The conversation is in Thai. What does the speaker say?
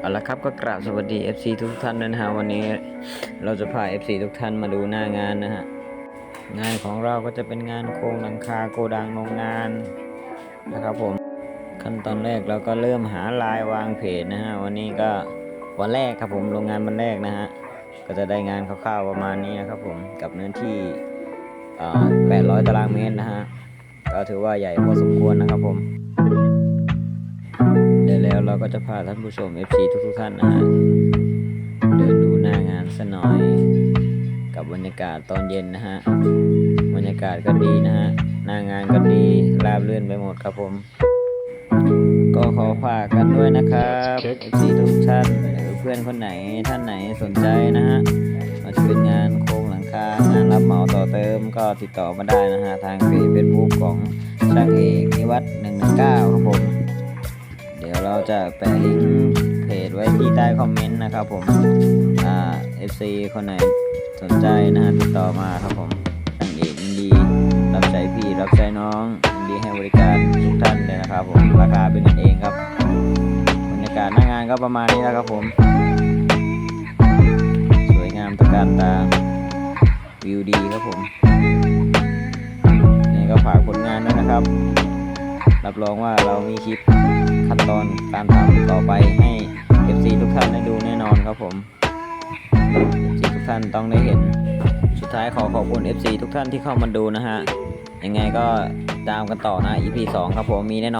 เอาละครับก็กราบสวัสดี FC ทุกท่านนะฮะวันนี้เราจะพา FC ทุกท่านมาดูหน้างานนะฮะงานของเราก็จะเป็นงานโครงหลังคาโกดังโรงงานนะครับผมขั้นตอนแรกเราก็เริ่มหาลายวางเพจนะฮะวันนี้ก็วันแรกครับผมโรงงานวันแรกนะฮะก็จะได้งานคร่าวๆประมาณนี้นะครับผมกับเนื้อที่800 ตารางเมตรนะฮะก็ถือว่าใหญ่พอสมควรนะครับผม แล้วเราก็จะพาท่านผู้ชม FC ทุกๆท่านนะฮะเดินดูหน้างานสักหน่อย กับบรรยากาศตอนเย็นนะฮะบรรยากาศก็ดีนะฮะหน้างานก็ดีราบรื่นไปหมดครับผม ก็ขอฝากกันด้วยนะครับ FC ทุกท่านหรือเพื่อนคนไหนท่านไหนสนใจนะฮะมาจะเป็นงานโครงหลังคางานรับเหมาต่อเติมก็ติดต่อมาได้นะฮะทางเพจเฟซบุ๊กของช่างเอกนิวัฒน์119ครับผม เราจะแปะลิงก์เพจไว้ที่ใต้คอมเมนต์นะครับผมอ่า FC คนไหนสนใจนะฮะติดต่อมาครับผมทางเอกยินดี รับใช้พี่รับใช้น้องยินดีให้บริการทุกท่านเลยนะครับผมราคาเป็นกันเองครับบรรยากาศหน้างานก็ประมาณนี้แล้วครับผม สวยงามตระการตาวิวดีครับผมนี่ก็ฝากผลงานด้วยนะครับ รับรองว่าเรามีคลิป ตอนการทำต่อไปให้ FC ทุกท่านได้ดูแน่นอนครับผม FC ทุกท่านต้องได้เห็น สุดท้ายขอขอบคุณ FC ทุกท่านที่เข้ามาดูนะฮะยังไงก็ตามกันต่อนะ EP 2 ครับผมมีแน่นอน